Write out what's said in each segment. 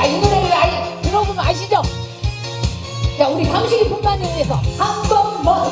자, 이 노래를 아, 들어보면 아시죠? 자, 우리 당신이 분만을 위해서 한 번만,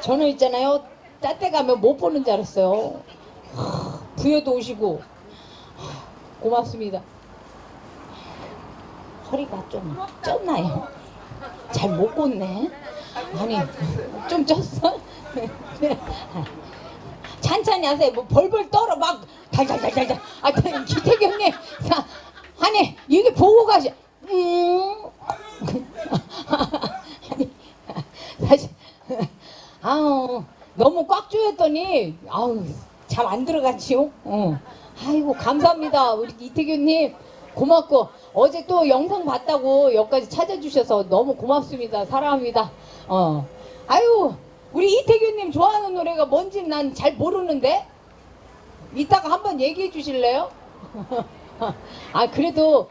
저는 있잖아요 딴데 가면 못 보는 줄 알았어요 하, 부여도 오시고 하, 고맙습니다 허리가 좀 쪘나요? 잘 못 꽂네 아니 좀 쪘어? 찬찬히 하세요. 뭐 벌벌 떨어 막 달달달달달. 아, 기태경님, 자, 아니 이게 보고 가시. 음. 아니 사실 아우 너무 꽉 조였더니 아우 잘 안 들어가지요. 어. 아이고 감사합니다 우리 이태규님 고맙고 어제 또 영상 봤다고 여기까지 찾아주셔서 너무 고맙습니다 사랑합니다. 어 아유 우리 이태규님 좋아하는 노래가 뭔지 난 잘 모르는데 이따가 한번 얘기해 주실래요? 아 그래도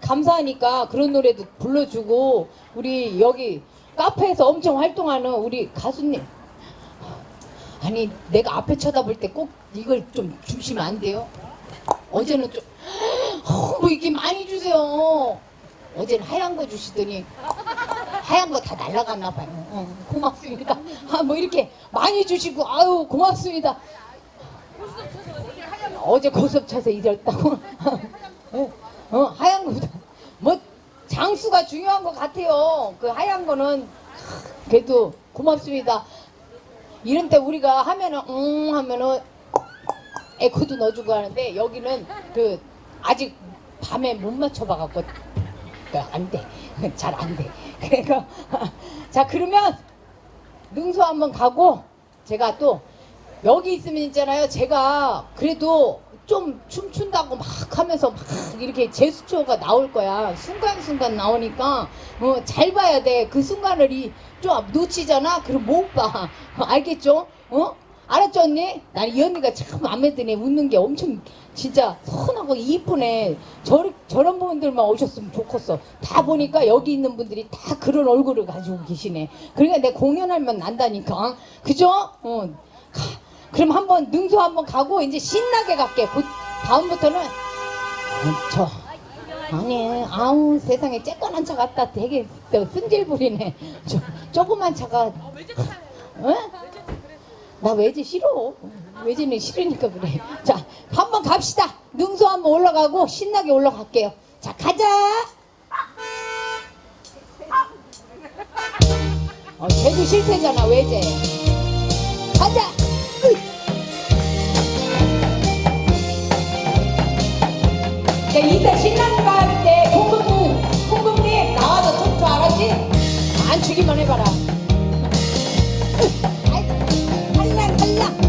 감사하니까 그런 노래도 불러주고 우리 여기 카페에서 엄청 활동하는 우리 가수님 아니 내가 앞에 쳐다볼 때 꼭 이걸 좀 주시면 안 돼요? 어제는 좀 어, 뭐 이렇게 많이 주세요 어제는 하얀 거 주시더니 하얀 거 다 날라갔나 봐요. 어, 고맙습니다. 아, 뭐 이렇게 많이 주시고 아유 고맙습니다. 어제 고스톱 쳐서 잊었다고. 어, 어, 하얀 거보다 뭐 장수가 중요한 것 같아요. 그 하얀 거는 그래도 고맙습니다. 이런 때 우리가 하면은 음 하면은 에코도 넣어주고 하는데 여기는 그 아직 밤에 못 맞춰봐갖고 안 돼. 잘 안 돼. 그러니까 자 그러면 능소 한번 가고 제가 또 여기 있으면 있잖아요. 제가 그래도 좀 춤춘다고 막 하면서 막 이렇게 제스처가 나올 거야. 순간순간 나오니까 어, 잘 봐야 돼. 그 순간을 이, 좀 놓치잖아? 그럼 못 봐. 알겠죠? 어? 알았죠 언니? 난 이 언니가 참 마음에 드네. 웃는 게 엄청 진짜 선하고 이쁘네. 저, 저런 분들만 오셨으면 좋겠어. 다 보니까 여기 있는 분들이 다 그런 얼굴을 가지고 계시네. 그러니까 내 공연하면 난다니까. 그죠? 어. 가. 그럼 한번 능소 한번 가고 이제 신나게 갈게. 그 다음부터는 아, 저 아니 아우 세상에 쬐깐한 차 갖다 되게 또 승질 부리네. 저 조그만 차가 어? 나 외제 싫어. 외제는 싫으니까 그래. 자, 한번 갑시다. 능소 한번 올라가고 신나게 올라갈게요. 자, 가자. 어, 쟤도 싫대잖아, 외제. 가자. 이따 신나는 거 할 때, 공금님, 공금님, 나와서 춤춰 알았지? 안 추기만 해봐라. 할랑 할랑 아하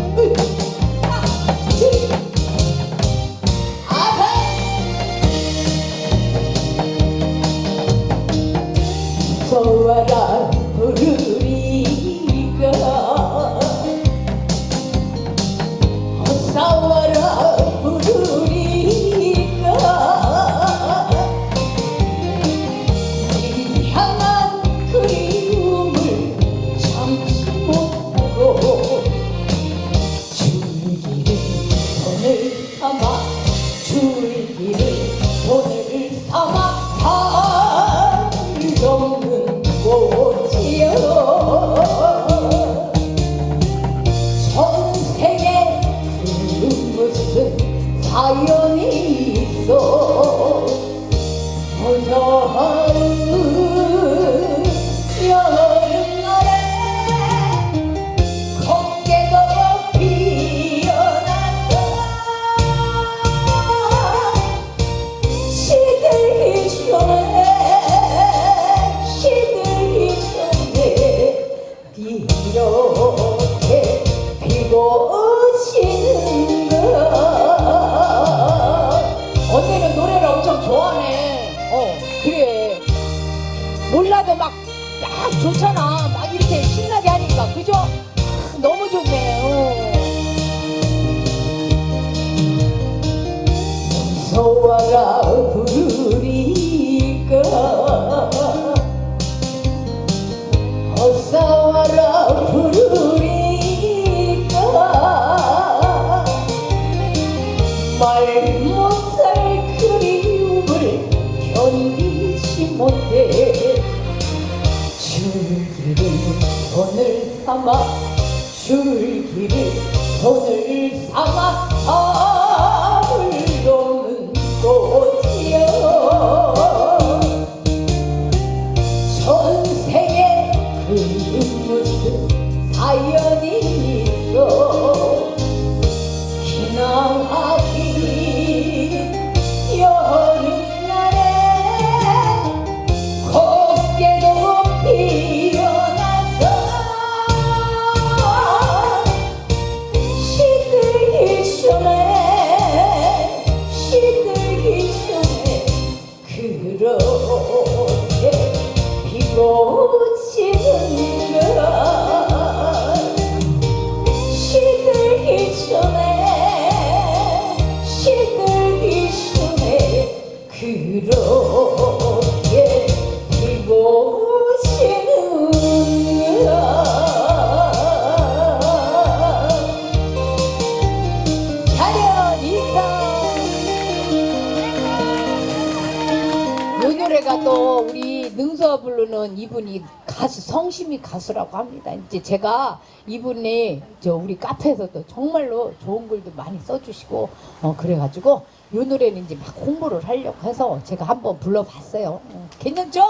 이분이 가수 성심이 가수라고 합니다. 이제 제가 이분이 저 우리 카페에서도 정말로 좋은 글도 많이 써주시고 어 그래가지고 이 노래는 이제 막 홍보를 하려고 해서 제가 한번 불러봤어요. 어, 괜찮죠?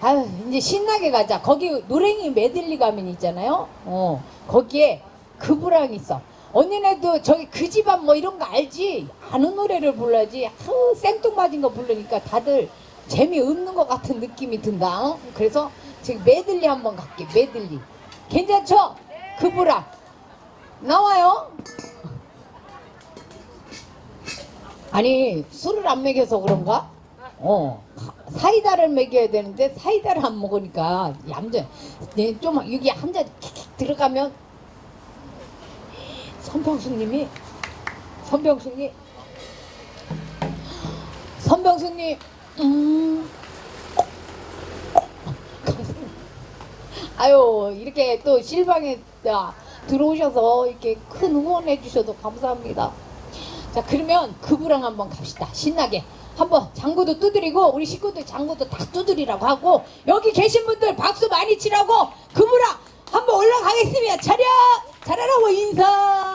아유 이제 신나게 가자. 거기 노랭이 메들리 가면 있잖아요. 어 거기에 그부랑 있어. 언니네도 저기 그 집안 뭐 이런 거 알지? 아는 노래를 불러야지. 아우 생뚱맞은 거 부르니까 다들 재미없는 것 같은 느낌이 든다. 어? 그래서 지금 메들리 한번 갈게. 메들리. 괜찮죠? 그브라 나와요. 아니 술을 안 먹여서 그런가? 어 사이다를 먹여야 되는데 사이다를 안 먹으니까 얌전. 네, 좀 여기 한 잔 들어가면 선병수님이 선병수님 선병수님 음. 아유 이렇게 또 실방에 들어오셔서 이렇게 큰 응원해 주셔서 감사합니다. 자 그러면 그부랑 한번 갑시다. 신나게 한번 장구도 두드리고 우리 식구들 장구도 다 두드리라고 하고 여기 계신 분들 박수 많이 치라고 그부랑 한번 올라가겠습니다. 차렷 잘하라고 인사.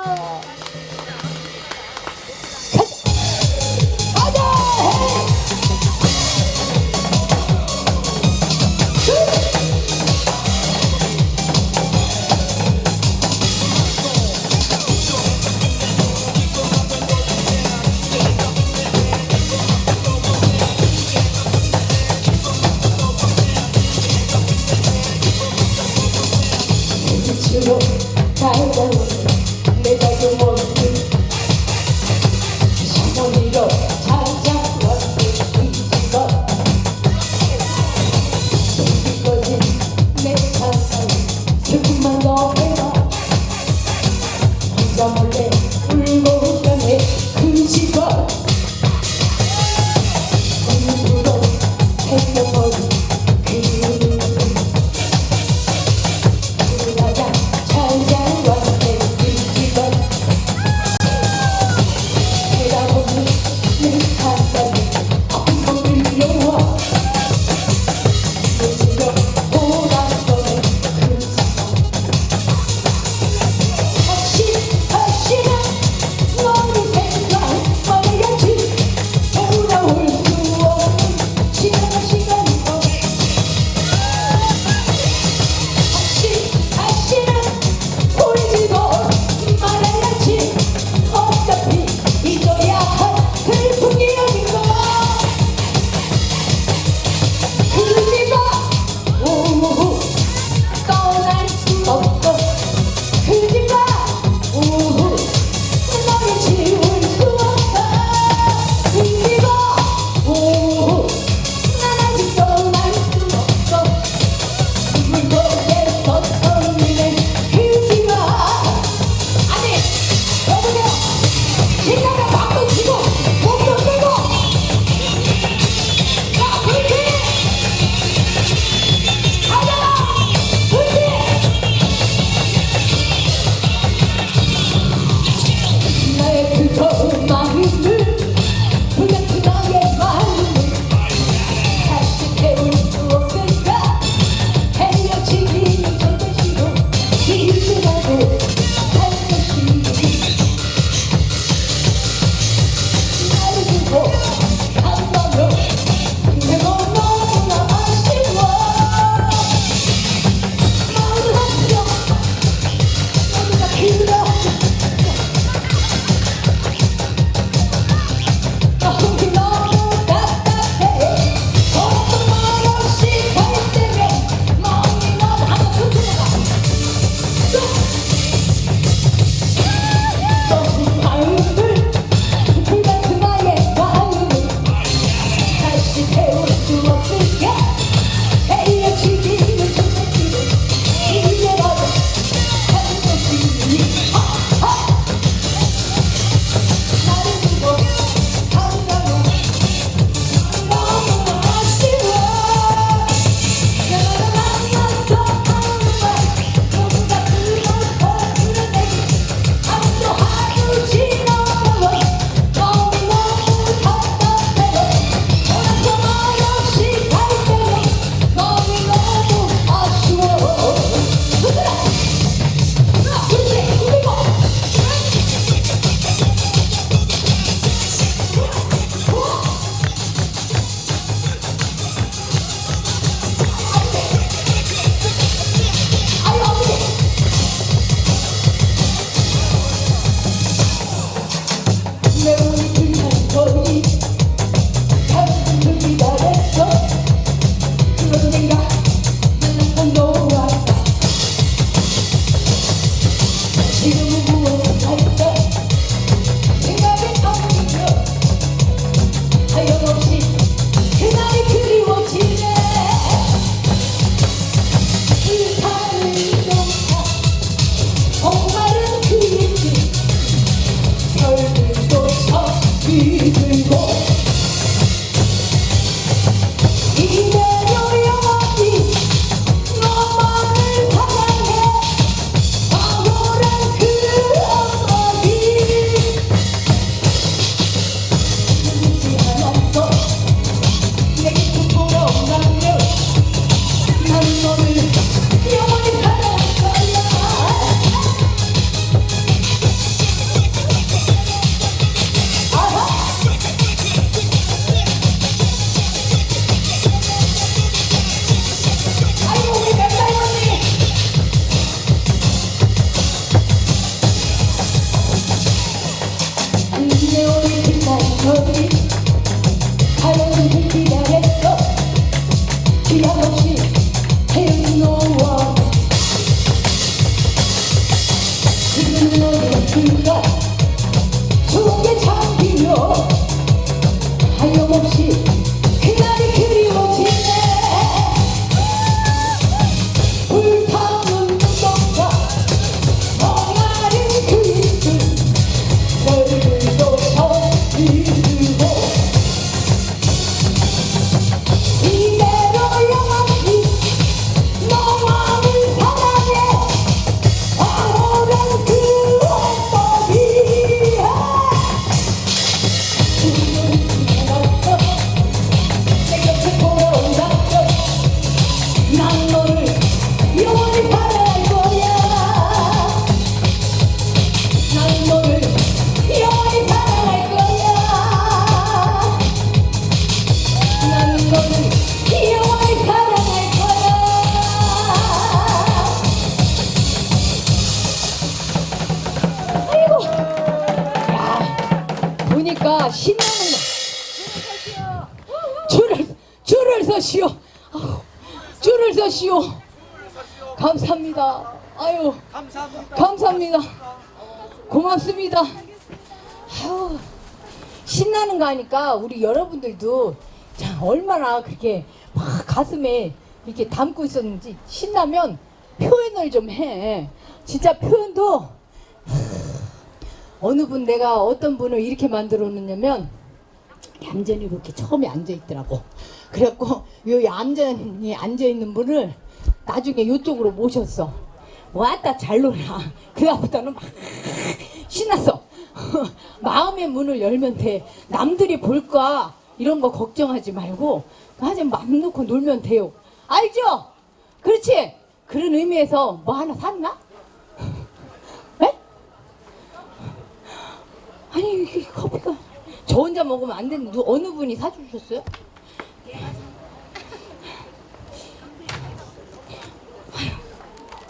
아유 감사합니다. 감사합니다. 고맙습니다. 아유, 신나는 거 하니까 우리 여러분들도 자, 얼마나 그렇게 막 가슴에 이렇게 담고 있었는지 신나면 표현을 좀 해. 진짜 표현도 어느 분 내가 어떤 분을 이렇게 만들어 놓냐면 얌전히 이렇게 처음에 앉아 있더라고. 그래갖고 요 얌전히 앉아 있는 분을 나중에 이쪽으로 모셨어. 왔다 잘 놀아. 그다음부터는 막 신났어. 마음의 문을 열면 돼. 남들이 볼까 이런 거 걱정하지 말고 그냥 마음 놓고 놀면 돼요. 알죠? 그렇지? 그런 의미에서 뭐 하나 샀나? 에? 아니 커피가 저 혼자 먹으면 안 되는데 누- 어느 분이 사주셨어요? 아유,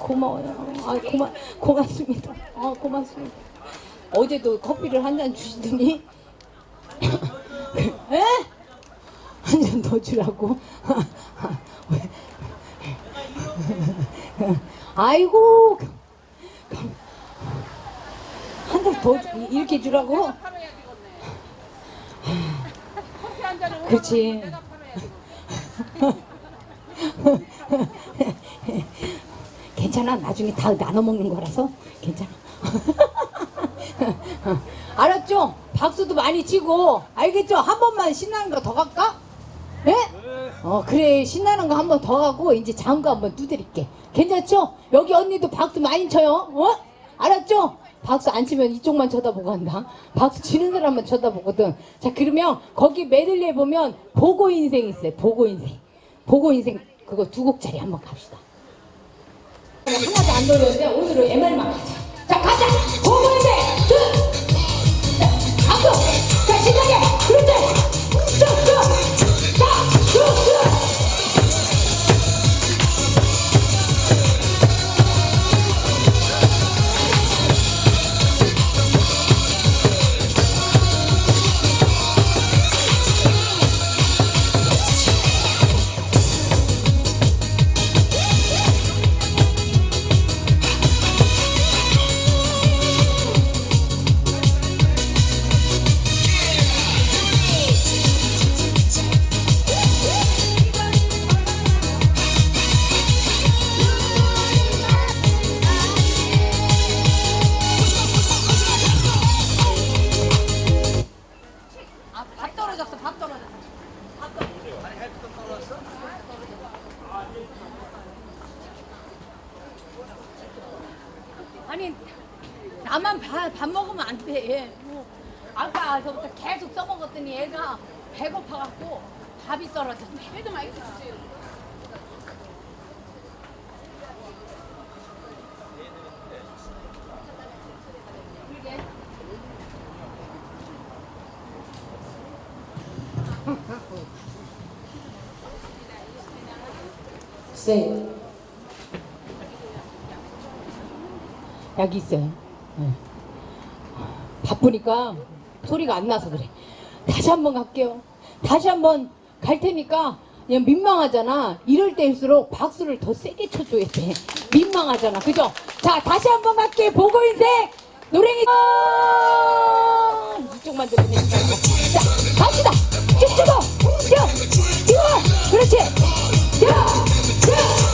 고마워요. 아 고마 고맙습니다. 아 고맙습니다. 어제도 커피를 한 잔 주시더니 에? 한 잔 더 주라고. 왜? 아이고 한 잔 더 이렇게 주라고. 그렇지. 괜찮아. 나중에 다 나눠 먹는 거라서 괜찮아. 알았죠? 박수도 많이 치고 알겠죠? 한 번만 신나는 거 더 갈까? 예? 어 그래 신나는 거 한 번 더 가고 이제 장구 한번 두드릴게. 괜찮죠? 여기 언니도 박수 많이 쳐요. 어? 알았죠? 박수 안 치면 이쪽만 쳐다보고 한다. 박수 치는 사람만 쳐다보거든. 자 그러면 거기 메들리에 보면 보고 인생 있어요. 보고 인생. 보고 인생 그거 두 곡짜리 한번 갑시다. 하나도 안 돌렸는데 오늘은 MR만 가자. 자 가자. 인생. 밥이 떨어졌네. 해도 많이 드세요. 쎄. 여기 있어요. 네. 바쁘니까 소리가 안 나서 그래. 다시 한번 갈게요. 다시 한번 갈 테니까 그냥 민망하잖아. 이럴 때일수록 박수를 더 세게 쳐줘야 돼. 민망하잖아. 그죠? 자, 다시 한 번 갈게. 보고 인생 노랭이 아, 이쪽만 들으면 되니까 자 갑시다 쭉 찍어 그렇지 쭉쭉쭉쭉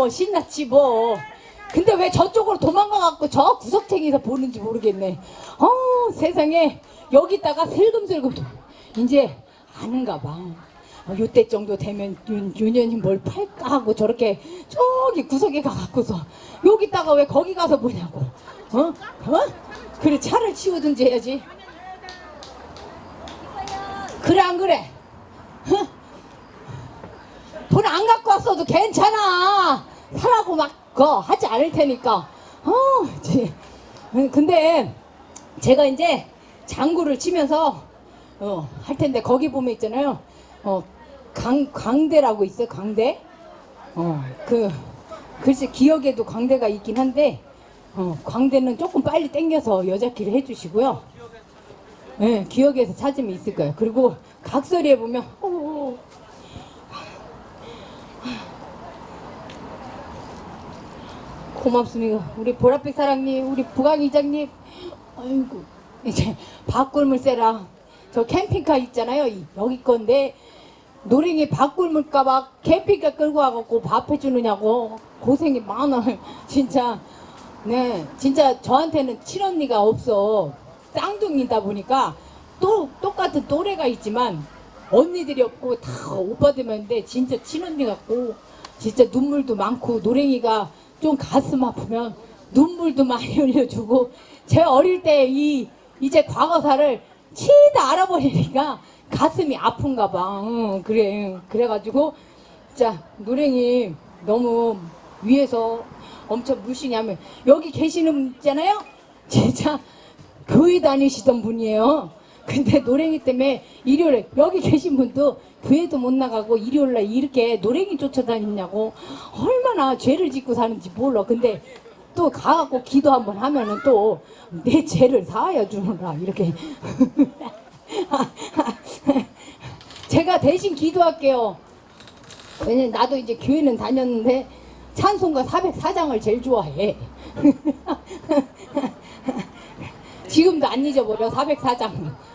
뭐 신났지 뭐. 근데 왜 저쪽으로 도망가갖고 저 구석탱이에서 보는지 모르겠네. 어 세상에 여기다가 슬금슬금 도- 이제 아는가 봐. 어, 요때 정도 되면 윤, 윤현이 뭘 팔까 하고 저렇게 저기 구석에 가갖고서 여기다가 왜 거기 가서 보냐고. 어? 어? 그래 차를 치우든지 해야지. 그래 안 그래? 돈 안 갖고 왔어도 괜찮아. 사라고 막 거 하지 않을 테니까. 어, 지. 근데 제가 이제 장구를 치면서 어, 할 텐데 거기 보면 있잖아요. 어, 강 강대라고 있어요. 강대. 어, 그 글쎄 기억에도 광대가 있긴 한데 어, 광대는 조금 빨리 땡겨서 여자끼리 해주시고요. 네, 기억에서 찾으면 있을 거예요. 그리고 각설이에 보면 어, 고맙습니다. 우리 보라빛 사랑님, 우리 부강 이장님, 아이고 이제 밥꿀물 쐬라. 저 캠핑카 있잖아요. 이- 여기 건데 노랭이 밥꿀물까봐 캠핑카 끌고 와갖고 밥 해주느냐고 고생이 많아. 진짜 네, 진짜 저한테는 친언니가 없어. 쌍둥이다 보니까 또 똑같은 또래가 있지만 언니들이 없고 다 오빠들만 있는데 진짜 친언니 같고 진짜 눈물도 많고 노랭이가 좀 가슴 아프면 눈물도 많이 흘려주고 제 어릴 때 이 이제 과거사를 치다 알아버리니까 가슴이 아픈가 봐. 응, 그래. 그래가지고 진짜 노랭이 너무 위에서 엄청 무시냐면 여기 계시는 분 있잖아요. 진짜 교회 다니시던 분이에요. 근데 노랭이 때문에 일요일에 여기 계신 분도 교회도 못 나가고 일요일날 이렇게 노랭이 쫓아다니냐고 얼마나 죄를 짓고 사는지 몰라. 근데 또 가갖고 기도 한번 하면은 또 내 죄를 사하여 주느라 이렇게 제가 대신 기도할게요. 왜냐면 나도 이제 교회는 다녔는데 찬송가 404장을 제일 좋아해. 지금도 안 잊어버려 404장.